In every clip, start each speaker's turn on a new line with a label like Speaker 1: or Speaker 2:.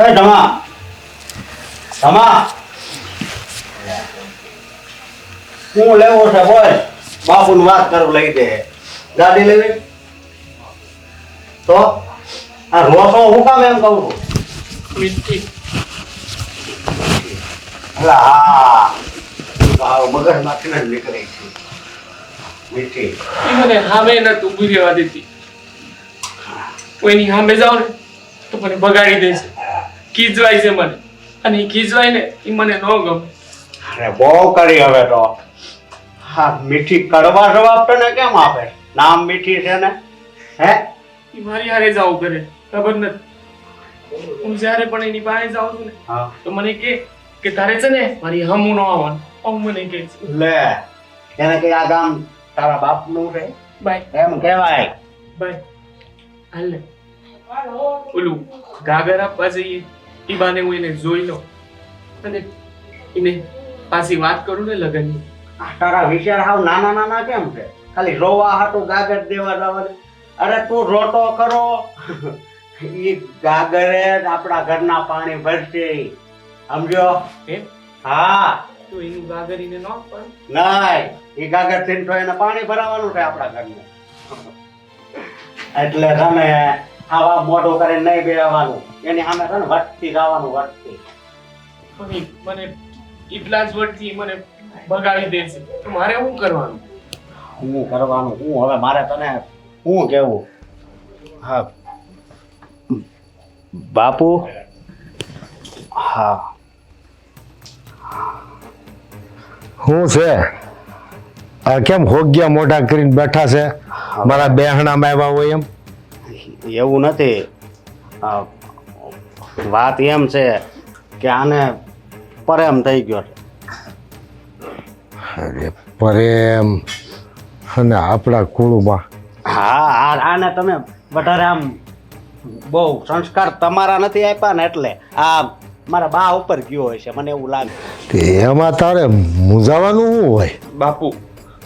Speaker 1: એ લેવો છે બોલ. બાપુની વાત કરું લઈ દે. ગાડી લેવી? તો? આ રોસો હું કામ એમ કહું? છું હા. મગજમાંથી જ નીકળી છે? મીઠી.
Speaker 2: મને સામે નથી ઊભી રહેવા દેતી. કોઈની સામે જાવ ને, તો મને બગાડી દે છે ખીજવાય છે મને. અને એ ખીજવાય ને એ મને ન ગમે.
Speaker 1: અરે બહુ કરી હવે તો. હા મીઠી કડવા જવાબ તને કેમ આપે? નામ મીઠી છે ને? હે?
Speaker 2: એ મારી હારે જાવું કરે. ખબર નથી. હું જ્યારે પણ એની પાસે જાઉં છું ને
Speaker 1: હા.
Speaker 2: તો મને કે કે તારે છે ને મારી હમું ન આવવાનું. હમ મને કહે
Speaker 1: લે એને કે આ ગામ તારા બાપનું છે?
Speaker 2: બાય.
Speaker 1: એમ કહેવાય.
Speaker 2: બાય. હાલ ઓલું ગાગર આપવા જઈએ. એ બાને હું એને જોઈ લઉં. અને એને પાછી વાત કરું ને લગનની.
Speaker 1: તારા વિચાર હાવ નાના નાના કેમ છે? ખાલી રોવા હાટું ગાગર દેવા જવા અરે તું રોટો કરો ઈ ગાગરે આપણા ઘરના પાણી ભરશે. સમજો હા.
Speaker 2: તો એનું ગાગર એને ન પણ?
Speaker 1: નહીં. ઈ ગાગર થઈને તો એને પાણી ભરાવાનું છે આપણા ઘરનું. એટલે તમે આવા મોઢો કરીને નહીં બેવાનું એની સામે છે ને વટથી જવાનું
Speaker 2: વટથી. મને એટલા જ વટથી મને બગાડી દે છે તો મારે શું કરવાનું?
Speaker 1: શું કરવાનું? હું હવે મારે તને શું કેવું હા. બાપુ? હા.
Speaker 3: શું છે? આ કેમ હોગ્યા મોઢા કરીને બેઠા છે? મારા બેહણામાં આવ્યા હોય એમ?
Speaker 1: એવું નથી. આ વાત એમ છે કે આને પ્રેમ થઈ ગયો છે.
Speaker 3: અરે પ્રેમ. અને આપણા કુળમાં.
Speaker 1: હા આ- આને તમે વધારે આમ બહુ સંસ્કાર તમારા નથી આપ્યા ને એટલે આ મારા બા ઉપર ગયો હોય છે મને એવું લાગે.
Speaker 3: એમાં તારે મૂંઝાવાનું શું હોય?
Speaker 2: બાપુ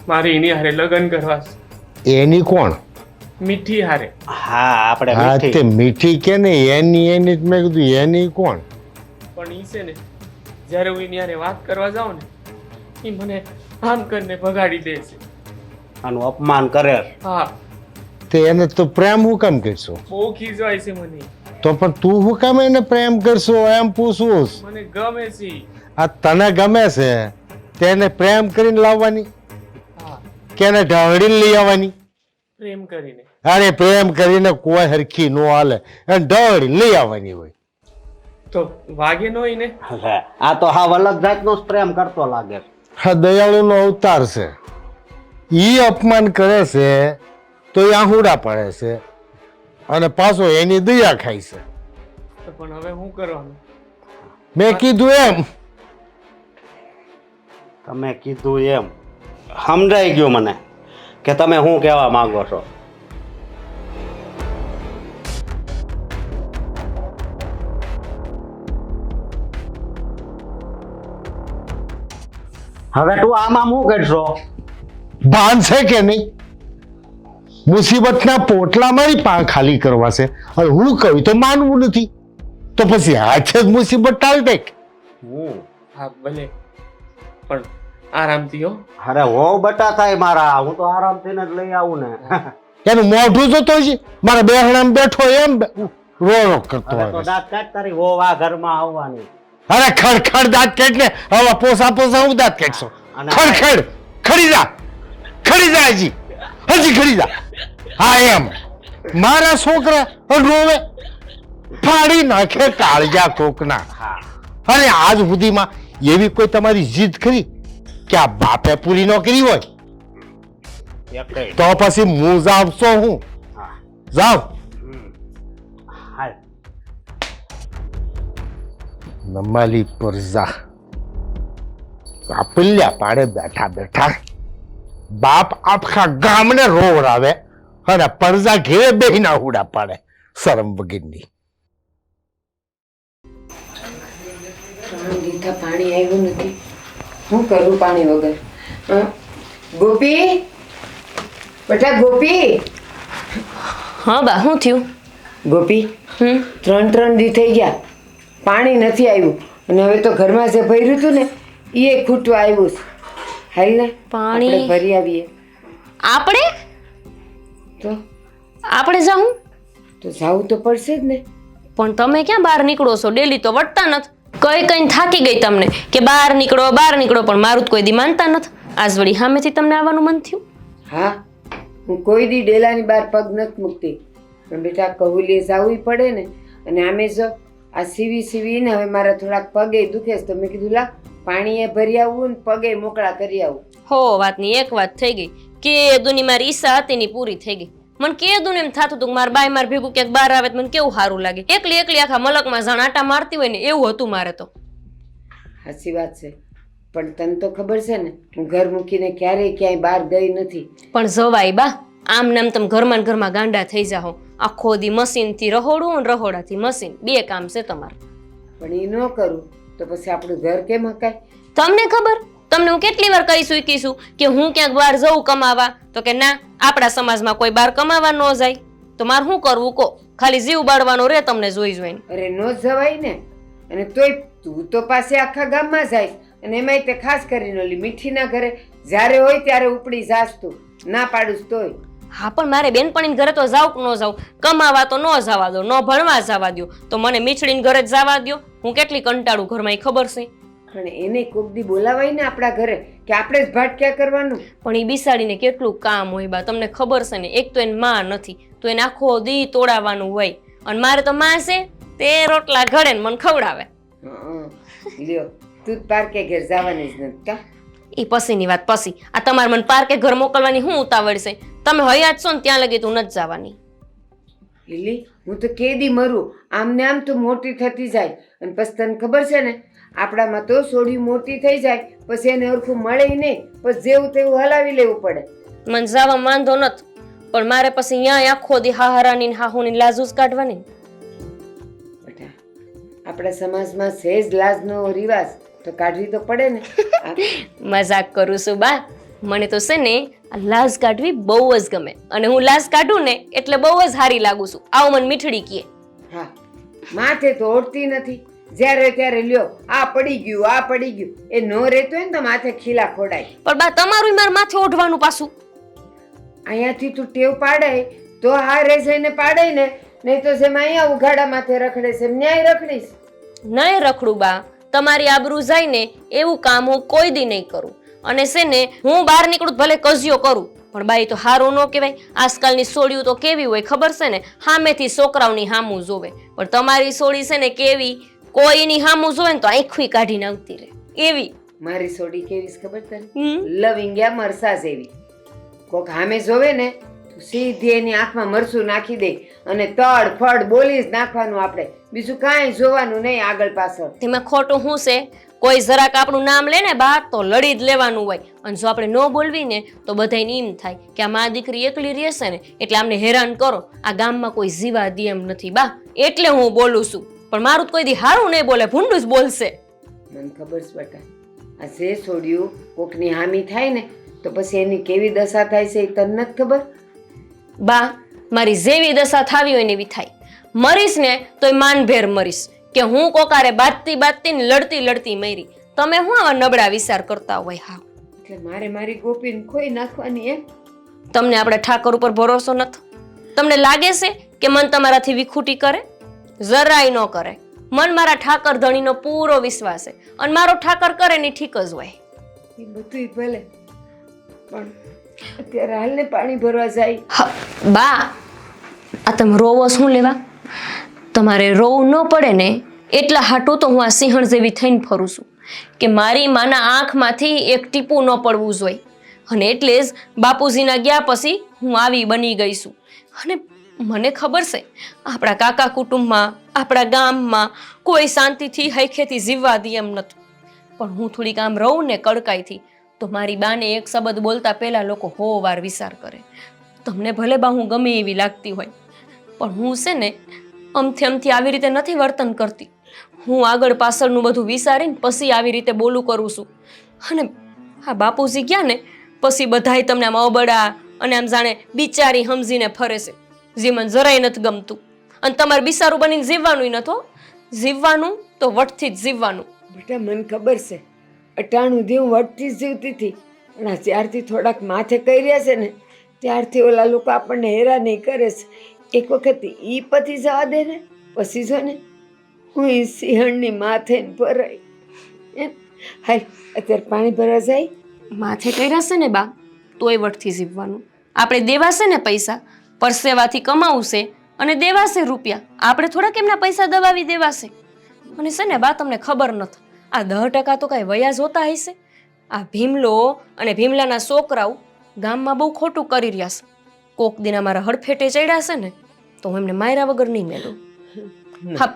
Speaker 2: મારે એની હારે લગ્ન કરવા
Speaker 3: એની કોણ?
Speaker 2: મીઠી હારે.
Speaker 1: હા આપણે
Speaker 3: હા તે
Speaker 1: મીઠી
Speaker 3: મીઠી કે ને એની એની જ મેં કીધું એની કોણ?
Speaker 2: પણ ઈ છે ને જ્યારે હું એની હારે વાત કરવા જાઉં ને એ મને આમ કરીને ભગાડી દે છે.
Speaker 1: આનું અપમાન કરે.
Speaker 2: હા.
Speaker 3: તે એને તો પ્રેમ હું કેમ કરશો?
Speaker 2: બહુ ખીજવાય છે મને.
Speaker 3: તો પણ તું હું કેમ એને પ્રેમ કરશો એમ પૂછવું
Speaker 2: મને ગમે છે.
Speaker 3: આ તને ગમે છે? તેને પ્રેમ કરીને લાવવાની?
Speaker 2: હા.
Speaker 3: કે એને ઢાળીને લઈ આવવાની?
Speaker 2: પ્રેમ કરીને.
Speaker 3: અરે પ્રેમ કરીને કોઈ હરખી નો હાલે અને ઢાળીને લઈ આવવાની હોય.
Speaker 2: તો વાગે નો
Speaker 1: એને આ તો હા વલ્લભ જાતનો જ પ્રેમ કરતો લાગે
Speaker 3: હા દયાળુનો અવતાર છે. ઈ અપમાન કરે છે તો એ આહુડા પડે છે અને પાછો એની દયા ખાય છે.
Speaker 2: પણ હવે શું કરવાનું?
Speaker 3: મેં કીધું એમ.
Speaker 1: તમે કીધું એમ. સમજાઈ ગયું મને કે તમે શું કહેવા માંગો છો? હવે તું આમાં શું કરશો?
Speaker 3: ભાન છે કે નહીં? મુસીબતના પોટલા મારી પા ખાલી કરવા છે. હવે હું કહ્યું તો માનવું નથી. તો પછી હાથે જ મુસીબત ટાળી દે.
Speaker 1: હું?
Speaker 2: હા ભલે. પણ આરામથી હો.
Speaker 1: અરે હો બટા થાય મારા. હું તો આરામથી જ લઈ આવું ને.
Speaker 3: એનું મોઢું જોતો છે મારા બેહણામાં બેઠો એમ રો રો કરતો હોય
Speaker 1: દાંત કાઢ તારી. હો આ ઘરમાં આવવાની.
Speaker 3: અરે ખડખડ દાંત કેટ ને. હવે પોસા પોસા હું દાંત
Speaker 1: અને-
Speaker 3: ખડખડ. ખડી જા. ખડી જા હજી. હજી ખડી જા. હા એમ. મારા છોકરા રોવે ફાડી નાખે કાળજા કોકના. અને આજ સુધીમાં એવી કોઈ તમારી જીદ ખરી કે આ બાપે પૂરી ન કરી હોય? તો પછી હું આવશો હું.
Speaker 1: હા.
Speaker 3: જાવ. નમાલી પર જા. આ પાડે બેઠા બેઠા. બાપ આખા ગામને રોવડાવે અને પરજા ઘેરે બેહીના હુડા પાડે શરમ વગરની.
Speaker 4: પાણી આવ્યું નથી. હું કરું પાણી વગર? ગોપી? બેટા ગોપી?
Speaker 5: હા બા શું થયું?
Speaker 4: ગોપી
Speaker 5: હમ?
Speaker 4: ત્રણ ત્રણ દી થઈ ગયા. પાણી નથી આવ્યું. અને હવે તો ઘરમાં જે ભર્યું હતું ને એ ખૂટવા આવ્યું છે. હાલ ને
Speaker 5: પાણી?
Speaker 4: ભરી આવીએ.
Speaker 5: આપણે?
Speaker 4: તો?
Speaker 5: આપણે જાઉં?
Speaker 4: તો જાવું તો પડશે જ ને.
Speaker 5: પણ તમે ક્યાં બહાર નીકળો છો? ડેલી તો વટતા નથી. કઈ કઈ થાકી ગઈ તમને કે બહાર નીકળો બહાર નીકળો પણ મારું તો કોઈ દી માનતા નથી. આજ વળી સામેથી તમને આવવાનું મન થયું.
Speaker 4: હા હું કોઈ દી ડેલાની બહાર પગ નથી મૂકતી. પણ બેટા કહુલીએ જાવું પડે ને. અને આમે જો આ સીવી સીવીને હવે મારા થોડાક પગે દુખે છે તો મેં કીધું લા પાણીએ ભરી આવું ને પગે મોકળા કરી આવું.
Speaker 5: હો વાતની એક વાત થઈ ગઈ. કે દુની મારી ઈચ્છા હતી ની પૂરી થઈ ગઈ. મને કે દુને એમ થતું હતું કે મારા બાય માર ભેગું ક્યાંક બહાર આવે તો મને કેવું સારું લાગે? એકલી એકલી આખા મલકમાં જાણ આટા મારતી હોય ને એવું હતું મારે તો.
Speaker 4: સાચી વાત છે. પણ તને તો ખબર છે ને હું ઘર મૂકીને ક્યારેય ક્યાંય બહાર ગઈ નથી.
Speaker 5: પણ જવાય બા. આમ નામ તમે ઘરમાં ને ઘરમાં ગાંડા થઈ જાઓ. આખો દી મશીનથી રહોડું અને રહોડાથી મશીન બે કામ છે તમારે.
Speaker 4: પણ એ ન કરું તો પછી આપણું ઘર કેમ હકાય?
Speaker 5: તમને ખબર? તમને હું કેટલી વાર કહી શીખીશું કે હું ક્યાંક બહાર જઉં કમાવા તો કે ના આપણા સમાજમાં કોઈ બહાર કમાવા ન જાય. તો મારે શું કરવું કહો? ખાલી જીવ બાળવાનો રે તમને જોઈ જોઈને.
Speaker 4: અરે ન જવાય ને. અને તોય તું તો પાસે આખા ગામમાં જાય અને એમાંય તે ખાસ કરીને ઓલી મીઠીના ઘરે જ્યારે હોય ત્યારે ઉપડી જાસ તું. ના પાડું તોય.
Speaker 5: હા પણ મારે બેનપણીને ઘરે તો જાવ કે ન જાવ કમાવા તો ન જવા દો ન ભણવા જવા દો તો મને મીછડીને ઘરે જ જવા દો હું કેટલી કંટાળું ઘરમાં એ ખબર છે?
Speaker 4: પણ એને કોક દી બોલાવાય ને આપણા ઘરે કે આપણે જ ભાટક્યા કરવાનું?
Speaker 5: પણ એ બિસાડીને કેટલું કામ હોય બા તમને ખબર છે ને એક તો એને માં નથી તો એને આખો દી તોડાવવાનું હોય. અને મારે તો માં છે તે રોટલા ઘડે ને મને ખવડાવે.
Speaker 4: લ્યો તું પાર્કે ઘેર જવાની જ નથી કા?
Speaker 5: એ પછીની વાત પછી આ તમારે મને પાર્કે ઘર મોકલવાની શું ઉતાવળ છે? તમે હયાત છો ને ત્યાં લગી તું નથી જવાની.
Speaker 4: લીલી હું તો કેદી મરું. આમ ને આમ તો મોટી થતી જાય. અને પછી તને ખબર છે ને આપણામાં તો સોડી મોટી થઈ જાય. પછી એને ઓળખું મળે નહીં. પછી જેવું તેવું હલાવી લેવું પડે.
Speaker 5: મને જવા વાંધો નથી. પણ મારે પછી અહીંયા આખો દી હાહારાની ને હાહુની લાજુ જ કાઢવાની.
Speaker 4: બેટા આપણા સમાજમાં સહેજ લાજનો રિવાજ. તો કાઢવી તો પડે ને.
Speaker 5: મજાક કરું છું બા. મને તો છે ને લાજ કાઢવી બહુ જ ગમે. અને હું લાજ કાઢું ને એટલે બહુ જ સારી લાગુ છું. આવું મને મીઠડી કહે
Speaker 4: હા. માથે તો ઓઢતી નથી. જ્યારે ત્યારે લ્યો આ પડી ગયું આ પડી ગયું. એ ન રહેતો હોય ને તો માથે ખીલા ખોડાય.
Speaker 5: પણ બા તમારું માર માથે ઓઢવાનું પાછું.
Speaker 4: અહીંયાથી તું ટેવ પાડે તો હા રે જઈને પાડે ને. નહીં તો જેમ અહીંયા ઉઘાડા માથે રખડે છે. ન્યાય રખડીશ.
Speaker 5: નહીં રખડું બા. તમારી આબરૂ જાય ને એવું કામ હું કોઈ દી નહીં કરું. અને છે ને હું બહાર નીકળું તો ભલે કજિયો કરું પણ બાઈ તો હારું ન કહેવાય. આજકાલની સોળીઓ તો કેવી હોય ખબર છે ને? સામેથી છોકરાઓની હામું જોવે. પણ તમારી સોળી છે ને કેવી? કોઈની હામું જોવે ને તો આંખવી કાઢી નાખતી રહે. એવી.
Speaker 4: મારી સોડી કેવી ખબર તને?
Speaker 5: લવિંગ
Speaker 4: યા મરસા જેવી. કોક હામે જોવે ને તો સીધી એની આંખમાં મરસું નાખી દે. અને તડ ફળ બોલી જ નાખવાનું આપણે. બીજું કાંઈ જોવાનું નહીં આગળ પાછળ.
Speaker 5: તેમાં ખોટું શું છે? કોઈ જરાક આપણું નામ લે ને બા તો લડી જ લેવાનું હોય. અને જો આપણે ન બોલવી ને તો બધાને એમ થાય કે આ મા દીકરી એકલી રહેશે ને એટલે આમને હેરાન કરો. આ ગામમાં કોઈ જીવા દે એમ નથી. બા એટલે હું બોલું છું. પણ મારું કોઈ દી હારું નહીં બોલે ભૂંડું જ બોલશે.
Speaker 4: મને ખબર છે બેટા આ જે છોડ્યું કોકની હામી થાય ને તો પછી એની કેવી દશા થાય છે એ તને નથી ખબર?
Speaker 5: બા મારી જેવી દશા થાવી હોય ને એવી થાય. મરીશ ને તોય માનભેર મરીશ કે હું કોકારે બાતતી બાતતી ને લડતી લડતી મરી. તમે હું આવા નબળા વિચાર કરતા હોય હા?
Speaker 4: એટલે મારે મારી ગોપીને ખોઈ નાખવાની એમ?
Speaker 5: તમને આપણે ઠાકર ઉપર ભરોસો નથી? તમને લાગે છે કે મન તમારાથી વિખૂટી કરે? જરાય ન કરે. મન મારા ઠાકર ધણીનો પૂરો વિશ્વાસ છે અને મારો ઠાકર કરે ને ઠીક જ હોય.
Speaker 4: એ બધુંય ભલે. પણ અત્યારે હાલને પાણી ભરવા જાય.
Speaker 5: બા, આ તમે રોવો શું લેવા? તમારે રોવું ન પડે ને એટલા હાટું તો હું આ સિંહણ જેવી થઈને ફરું છું કે મારી માના આંખમાંથી એક ટીપું ન પડવું જોઈએ. અને એટલે જ બાપુજીના ગયા પછી હું આવી બની ગઈ છું. અને મને ખબર છે, આપણા કાકા કુટુંબમાં, આપણા ગામમાં કોઈ શાંતિથી હૈખેથી જીવવા દે એમ નથી પણ હું થોડીક આમ રહું ને કડકાઈથી તો મારી બાને એક શબ્દ બોલતા પહેલાં લોકો હો વાર વિચાર કરે. તમને ભલે બા હું ગમે એવી લાગતી હોય, પણ હું છે ને અમથી અમથી આવી રીતે નથી વર્તન કરતી. હું આગળ પાછળનું બધું વિચારીને પછી આવી રીતે બોલું કરું છું. અને આ બાપુજી ગયા ને, પછી બધાય તમને આમ અબડા અને આમ જાણે બિચારી સમજીને ફરે છે, જે જરાય નથી ગમતું. અને તમારે બિસારું બનીને જીવવાનું નથી જીવવાનું તો વટથી જ જીવવાનું.
Speaker 4: બેટા, મને ખબર છે અટાણું દી હું વટતી જીવતી હતી પણ આ જ્યારથી થોડાક માથે કર્યા છે ને, ત્યારથી ઓલા લોકો આપણને હેરાન કરે છે. એક વખત ઈ પતી જવા દે ને, પછી જો ને, હું એ સિંહણની માથે ભરાય. હાય, અત્યારે પાણી ભરવા જાય?
Speaker 5: માથે કર્યા છે ને બા, તોય વટથી જીવવાનું. આપણે દેવાશે ને પૈસા પરસેવાથી કમાવશે અને દેવાશે રૂપિયા. આપણે થોડાક એમના પૈસા દબાવી દેવાશે અને છે ને બા, તમને ખબર નથી. આ દહ ટકા તો કાંઈ વયા જોતા હશે. આ ભીમલો અને ભીમલાના છોકરાઓ ગામમાં બહુ ખોટું કરી રહ્યા છે. કોક દિન અમારા હડફેટે ચડ્યા છે ને તો હું એમને માયરા વગર નહીં મેલું. હા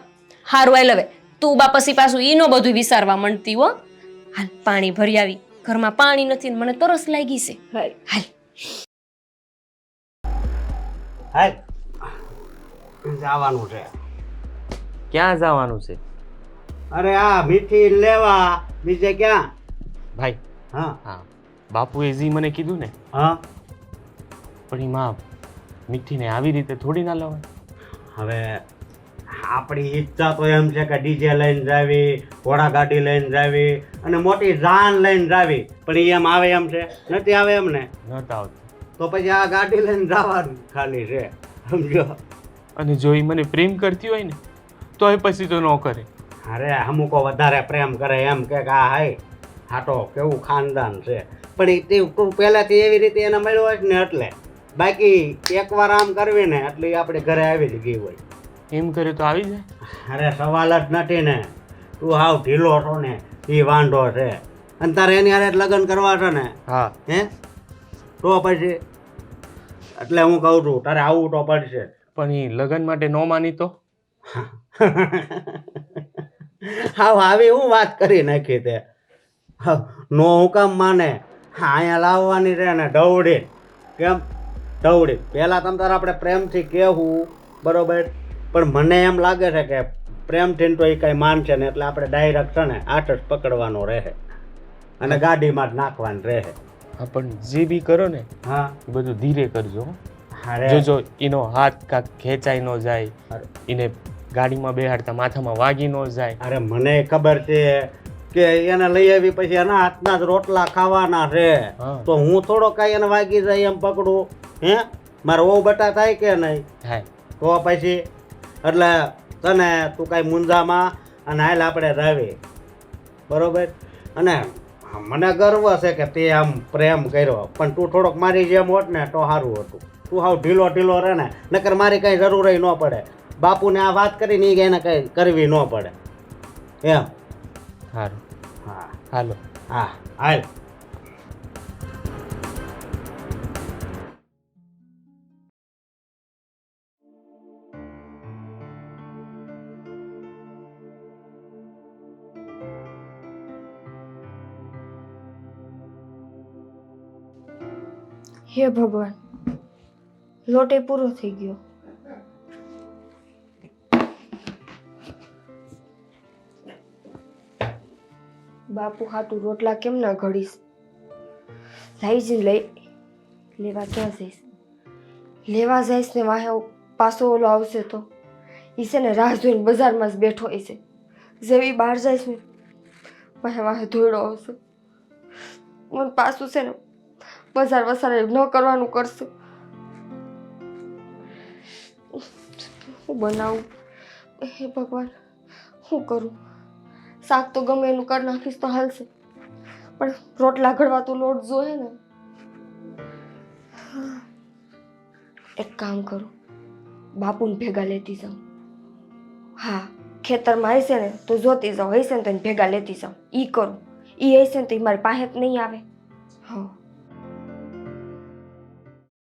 Speaker 5: હારું આઈ લવે તું બાપસી પાછું ઈનો બધું વિસારવા માંડતી હો. હાલ પાણી ભરી આવી. ઘરમાં પાણી નથી ને મને તરસ લાગી છે.
Speaker 4: હાલ.
Speaker 5: હાલ.
Speaker 1: હાલ. જવાનું છે.
Speaker 6: ક્યાં જવાનું છે?
Speaker 1: અરે આ મીઠી લેવા. બીજે ક્યાં?
Speaker 6: ભાઈ
Speaker 1: હા.
Speaker 6: હા. બાપુએ જી મને કીધું ને
Speaker 1: હા.
Speaker 6: પણ એમાં મીઠીને આવી રીતે થોડી ના લેવાય.
Speaker 1: હવે આપણી ઈચ્છા તો એમ છે કે ડીજે લઈને જાવી ઘોડા ગાડી લઈને જાવી અને મોટી જાન લઈને જાવી. પણ એમ આવે એમ છે? નથી આવે એમ ને?
Speaker 6: નહોતા આવતું.
Speaker 1: તો પછી આ ગાડી લઈને જવાનું ખાલી છે. સમજો?
Speaker 6: અને જો એ મને પ્રેમ કરતી હોય ને તો એ પછી તો ન કરે.
Speaker 1: અરે અમુકો વધારે પ્રેમ કરે એમ કે આ હાય હાટો કેવું ખાનદાન છે. પણ એ તે તું એવી રીતે એને મળ્યો હોય ને એટલે. બાકી એકવાર આમ કરવી ને એટલે આપણે ઘરે આવી જ ગઈ હોય.
Speaker 6: એમ કરે તો આવી જાય?
Speaker 1: અરે સવાલ જ નથી ને. તું હાવ ઢીલો છો ને એ વાંધો છે. અને તારે એની હારે લગ્ન કરવા છે ને.
Speaker 6: હા.
Speaker 1: હે? તો પછી? એટલે હું કહું છું તારે આવવું તો પડશે.
Speaker 6: પણ એ લગ્ન માટે નો માની તો?
Speaker 1: હાવ આવી હું વાત કરી નાખી તે. નો હુકમ કામ માને. હા અહીંયા લાવવાની રે ને દવડી. કેમ? દવડી. પહેલાં તમ તારે આપણે પ્રેમથી કહેવું બરોબર? પણ મને એમ લાગે છે કે પ્રેમથી તો એ કાંઈ માનશે ને એટલે આપણે ડાયરેક્ટ છે ને આઠ જ પકડવાનો રહે. અને ગાડીમાં જ નાખવાનું રહે.
Speaker 6: હા પણ જે બી કરો ને
Speaker 1: હા.
Speaker 6: એ બધું ધીરે કરજો. જોજો એનો હાથ કાંક ખેંચાઈ ન જાય એને ગાડીમાં બેહાડતા માથામાં વાગી ન જાય.
Speaker 1: અરે મને ખબર છે કે એને લઈ આવી પછી એના હાથના જ રોટલા ખાવાના છે. તો હું થોડો કાંઈ એને વાગી જાય એમ પકડું. હે? મારે ઓ બટા થાય કે નહીં?
Speaker 6: થાય.
Speaker 1: તો પછી એટલે તને તું કાંઈ મુંજામાં અને હાલ આપણે રાવી બરોબર? અને મને ગર્વ છે કે તે આમ પ્રેમ કર્યો. પણ તું થોડોક મારી જેમ હોત ને તો સારું હતું. તું હાવ ઢીલો ઢીલો રહે ને. નકર મારી કાંઈ જરૂર ન પડે. બાપુને આ વાત કરીને ઈ એને કંઈ કરવી ન પડે. એમ?
Speaker 6: સારું
Speaker 1: હા.
Speaker 6: હાલો.
Speaker 1: હા હાલ.
Speaker 5: હે ભગવાન લોટે પૂરો થઈ ગયો. બાપુ હાટું રોટલા કેમ ના ઘડીશ? લાવી જ, લઈ. લેવા ક્યાં જઈશ? લેવા જઈશ ને વાહે પાછો ઓલો આવશે તો. એ છે ને રાહ જોઈને બજારમાં જ બેઠો હશે જેવી બહાર જઈશ ને વાહે વાહે ધોયડો આવશે. મને પાછું છે ને બજાર વસાર ન કરવાનું કરશે. હું બનાવું? હે ભગવાન શું કરું? શાક તો ગમે એનું કરી નાખીશ તો હાલશે. પણ રોટલા ઘડવા તો લોટ જોઈએ ને. એક કામ કરું. બાપુને ભેગા લેતી જાઉં. હા, ખેતરમાં હશે ને તો જોતી જાઉં. હશે ને તો ભેગા લેતી જાઉં. ઈ કરું. ઈ હશે ને તો એ મારી પાસે જ નહીં આવે. હા.